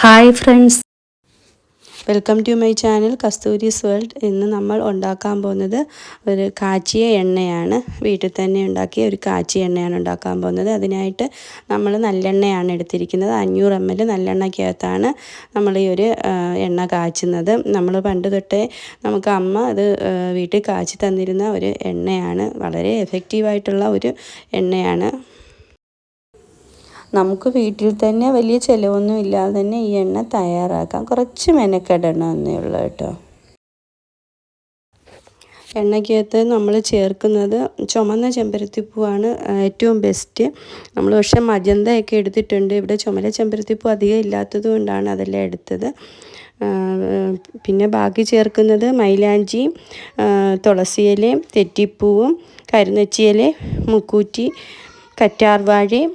Hi friends. Welcome to my channel Kasturi's world. ഇന്ന് നമ്മൾ ഉണ്ടാക്കാൻ പോകുന്നത് ഒരു കാച്ചിയ എണ്ണയാണ്. വീട്ടിൽ തന്നെ ഉണ്ടാക്കിയ ഒരു കാച്ചിയ എണ്ണയാണ് ഉണ്ടാക്കാൻ പോകുന്നത്. അതിനായിട്ട് നമ്മൾ നല്ലെണ്ണയാണ് എടുത്തിരിക്കുന്നത്. അഞ്ഞൂറ് എം എൽ നല്ലെണ്ണയ്ക്കകത്താണ് നമ്മൾ ഈ ഒരു എണ്ണ കാച്ചുന്നത്. നമ്മൾ പണ്ട് തൊട്ടേ നമുക്ക് അമ്മ അത് വീട്ടിൽ കാച്ചി തന്നിരുന്ന ഒരു എണ്ണയാണ്. വളരെ എഫക്റ്റീവായിട്ടുള്ള ഒരു എണ്ണയാണ്. നമുക്ക് വീട്ടിൽ തന്നെ വലിയ ചിലവൊന്നും ഇല്ലാതെ തന്നെ ഈ എണ്ണ തയ്യാറാക്കാം. കുറച്ച് മെനക്കെടണം എന്നേ ഉള്ളൂ കേട്ടോ. എണ്ണയ്ക്കകത്ത് നമ്മൾ ചേർക്കുന്നത് ചുമന്ന ചെമ്പരത്തിപ്പൂവാണ് ഏറ്റവും ബെസ്റ്റ് നമ്മൾ പക്ഷേ മജന്തയൊക്കെ എടുത്തിട്ടുണ്ട്. ഇവിടെ ചുമല ചെമ്പരത്തിപ്പൂ അധികം ഇല്ലാത്തത് കൊണ്ടാണ് അതെല്ലാം എടുത്തത്. പിന്നെ ബാക്കി ചേർക്കുന്നത് മൈലാഞ്ചി തുളസിയിലയും തെറ്റിപ്പൂവും കരുനച്ചിയില മുക്കൂറ്റി കറ്റാർവാഴയും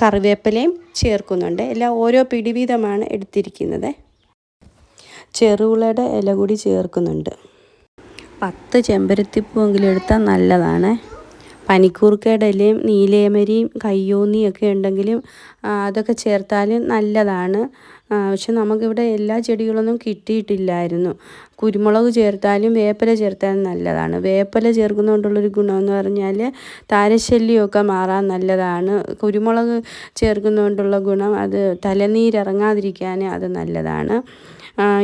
കറിവേപ്പിലയും ചേർക്കുന്നുണ്ട്. എല്ലാം ഓരോ പിടി വീതമാണ് എടുത്തിരിക്കുന്നത്. ചെറുവിളയുടെ ഇല കൂടി ചേർക്കുന്നുണ്ട്. പത്ത് ചെമ്പരത്തിപ്പൂവെങ്കിലും എടുത്താൽ നല്ലതാണ്. പനിക്കൂർക്കയുടെ ഇലയും നീലയമരിയും കയ്യോന്നിയൊക്കെ ഉണ്ടെങ്കിലും അതൊക്കെ ചേർത്താൽ നല്ലതാണ്. പക്ഷെ നമുക്കിവിടെ എല്ലാ ചെടികളൊന്നും കിട്ടിയിട്ടില്ലായിരുന്നു. കുരുമുളക് ചേർത്താലും വേപ്പില ചേർത്താലും നല്ലതാണ്. വേപ്പില ചേർക്കുന്നതുകൊണ്ടുള്ളൊരു ഗുണമെന്ന് പറഞ്ഞാൽ താരശല്യമൊക്കെ മാറാൻ നല്ലതാണ്. കുരുമുളക് ചേർക്കുന്നതുകൊണ്ടുള്ള ഗുണം അത് തലനീരിറങ്ങാതിരിക്കാൻ അത് നല്ലതാണ്.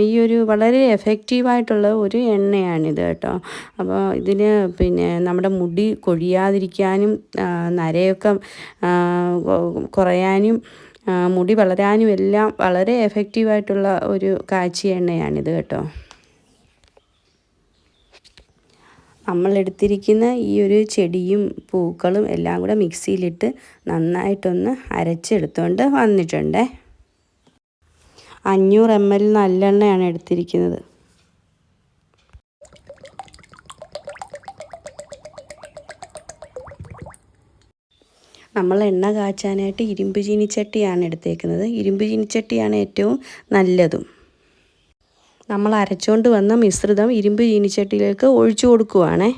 ഈ ഒരു വളരെ എഫക്റ്റീവായിട്ടുള്ള ഒരു എണ്ണയാണിത് കേട്ടോ. അപ്പോൾ ഇതിന് പിന്നെ നമ്മുടെ മുടി കൊഴിയാതിരിക്കാനും നരയൊക്കെ കുറയാനും മുടി വളരാനും എല്ലാം വളരെ എഫക്റ്റീവായിട്ടുള്ള ഒരു കാച്ചിയ എണ്ണയാണിത് കേട്ടോ. നമ്മൾ എടുത്തിരിക്കുന്ന ഈ ഒരു ചെടിയും പൂക്കളും എല്ലാം കൂടെ മിക്സിയിലിട്ട് നന്നായിട്ടൊന്ന് അരച്ചെടുത്തുകൊണ്ട് വന്നിട്ടുണ്ട്. അഞ്ഞൂറ് എം എൽ നല്ലെണ്ണയാണ് എടുത്തിരിക്കുന്നത്. നമ്മൾ എണ്ണ കാച്ചാനായിട്ട് ഇരുമ്പ് ചീനിച്ചട്ടിയാണ് എടുത്തേക്കുന്നത്. ഇരുമ്പ് ചീനിച്ചട്ടിയാണ് ഏറ്റവും നല്ലതും. നമ്മൾ അരച്ചുകൊണ്ട് വന്ന മിശ്രിതം ഇരുമ്പ് ചീനിച്ചട്ടിയിലേക്ക് ഒഴിച്ചു കൊടുക്കുവാണേ.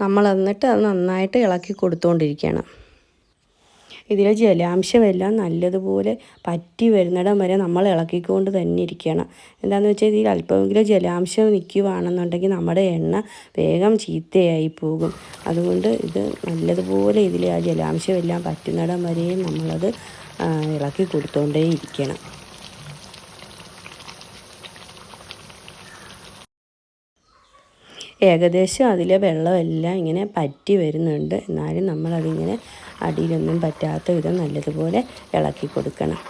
നമ്മൾ എന്നിട്ട് അത് നന്നായിട്ട് ഇളക്കി കൊടുത്തുകൊണ്ടിരിക്കണം ഇതിലെ ജലാംശമെല്ലാം നല്ലതുപോലെ പറ്റി വരുന്നിടം വരെ നമ്മൾ ഇളക്കിക്കൊണ്ട് തന്നെ ഇരിക്കണം. എന്താണെന്ന് വെച്ചാൽ ഇതിൽ അല്പമെങ്കിലും ജലാംശം നിൽക്കുവാണെന്നുണ്ടെങ്കിൽ നമ്മുടെ എണ്ണ വേഗം ചീത്തയായി പോകും. അതുകൊണ്ട് ഇത് നല്ലതുപോലെ ഇതിൽ ആ ജലാംശമെല്ലാം പറ്റുന്നിടം വരെയും നമ്മളത് ഇളക്കി കൊടുത്തുകൊണ്ടേ ഇരിക്കണം. ഏകദേശം അതിലെ വെള്ളമെല്ലാം ഇങ്ങനെ പറ്റി വരുന്നുണ്ട്. എന്നാലും നമ്മളതിങ്ങനെ അടിയിലൊന്നും പറ്റാത്ത വിധം നല്ലതുപോലെ ഇളക്കി കൊടുക്കണം.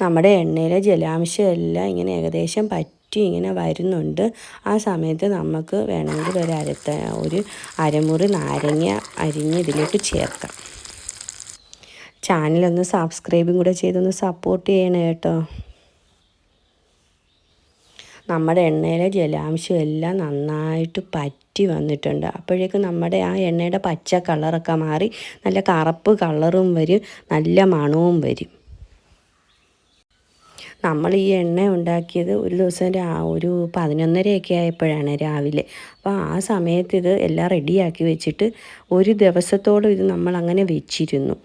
നമ്മുടെ എണ്ണയിലെ ജലാംശം എല്ലാം ഇങ്ങനെ ഏകദേശം പറ്റി ഇങ്ങനെ വരുന്നുണ്ട്. ആ സമയത്ത് നമുക്ക് വേണമെങ്കിൽ ഒരു അരത്ത ഒരു അരമുറി നാരങ്ങ അരിഞ്ഞ് ഇതിലേക്ക് ചേർക്കാം. ചാനലൊന്ന് സബ്സ്ക്രൈബും കൂടെ ചെയ്തൊന്ന് സപ്പോർട്ട് ചെയ്യണേ കേട്ടോ. നമ്മുടെ എണ്ണയിലെ ജലാംശം എല്ലാം നന്നായിട്ട് പറ്റി വന്നിട്ടുണ്ട്. അപ്പോഴേക്കും നമ്മുടെ ആ എണ്ണയുടെ പച്ച കളറൊക്കെ മാറി നല്ല കറുപ്പ് കളറും വരും നല്ല മണവും വരും. നമ്മൾ ഈ എണ്ണ ഉണ്ടാക്കിയത് ഒരു ദിവസം ഒരു പതിനൊന്നരയൊക്കെ ആയപ്പോഴാണ് രാവിലെ. അപ്പോൾ ആ സമയത്ത് ഇത് എല്ലാം റെഡിയാക്കി വെച്ചിട്ട് ഒരു ദിവസത്തോളം ഇത് നമ്മൾ അങ്ങനെ വെച്ചിരുന്നു.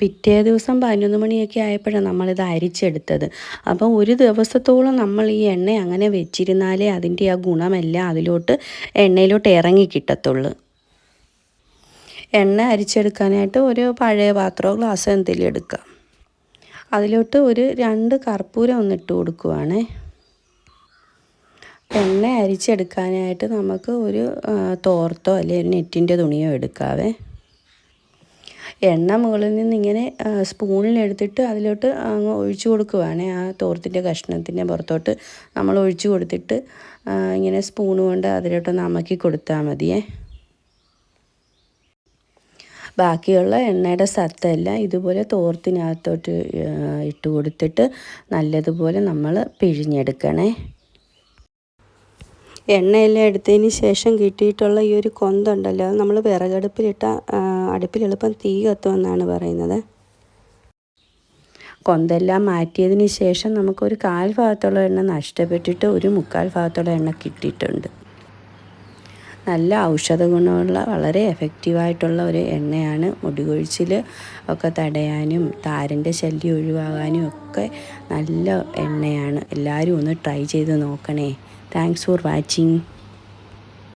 പിറ്റേ ദിവസം പതിനൊന്ന് മണിയൊക്കെ ആയപ്പോഴാണ് നമ്മളിത് അരിച്ചെടുത്തത്. അപ്പോൾ ഒരു ദിവസത്തോളം നമ്മൾ ഈ എണ്ണ അങ്ങനെ വെച്ചിരുന്നാലേ അതിന്റെ ആ ഗുണമെല്ലാം അതിലോട്ട് എണ്ണയിലോട്ട് ഇറങ്ങി കിട്ടത്തുള്ളൂ. എണ്ണ അരിച്ചെടുക്കാനായിട്ട് ഒരു പഴയ പാത്രമോ ഗ്ലാസ്സോ എന്തെങ്കിലും എടുക്കാം. അതിലോട്ട് ഒരു രണ്ട് കർപ്പൂരം ഒന്ന് ഇട്ട് കൊടുക്കുവാണേ. എണ്ണ അരിച്ചെടുക്കാനായിട്ട് നമുക്ക് ഒരു തോർത്തോ അല്ലെങ്കിൽ ഒരു നെറ്റിന്റെ തുണിയോ എടുക്കാവേ. എണ്ണ മുകളിൽ നിന്ന് ഇങ്ങനെ സ്പൂണിൽ സ്പൂണിലെടുത്തിട്ട് അതിലോട്ട് അങ്ങ് ഒഴിച്ചു കൊടുക്കുവാണേ. ആ തോർത്തിന്റെ കഷ്ണത്തിന്റെ പുറത്തോട്ട് നമ്മൾ ഒഴിച്ചു കൊടുത്തിട്ട് ഇങ്ങനെ സ്പൂൺ കൊണ്ട് അതിലോട്ടൊന്ന് അമക്കി കൊടുത്താൽ മതിയേ. ബാക്കിയുള്ള എണ്ണയുടെ സത്തെല്ലാം ഇതുപോലെ തോർത്തിനകത്തോട്ട് ഇട്ട് കൊടുത്തിട്ട് നല്ലതുപോലെ നമ്മൾ പിഴിഞ്ഞെടുക്കണേ. എണ്ണയെല്ലാം എടുത്തതിന് ശേഷം കിട്ടിയിട്ടുള്ള ഈ ഒരു കൊന്തുണ്ടല്ലോ അത് നമ്മൾ വിറകടുപ്പിലിട്ട അടുപ്പിൽ എളുപ്പം തീ കത്തുമെന്നാണ് പറയുന്നത്. കൊന്തെല്ലാം മാറ്റിയതിന് ശേഷം നമുക്കൊരു കാൽ ഭാഗത്തുള്ള എണ്ണ നഷ്ടപ്പെട്ടിട്ട് ഒരു മുക്കാൽ ഭാഗത്തുള്ള എണ്ണ കിട്ടിയിട്ടുണ്ട്. നല്ല ഔഷധ ഗുണമുള്ള വളരെ എഫക്റ്റീവായിട്ടുള്ള ഒരു എണ്ണയാണ് മുടികൊഴിച്ചിൽ ഒക്കെ തടയാനും താരന്റെ ശല്യം ഒഴിവാകാനും ഒക്കെ നല്ല എണ്ണയാണ്. എല്ലാവരും ഒന്ന് ട്രൈ ചെയ്ത് നോക്കണേ. Thanks for watching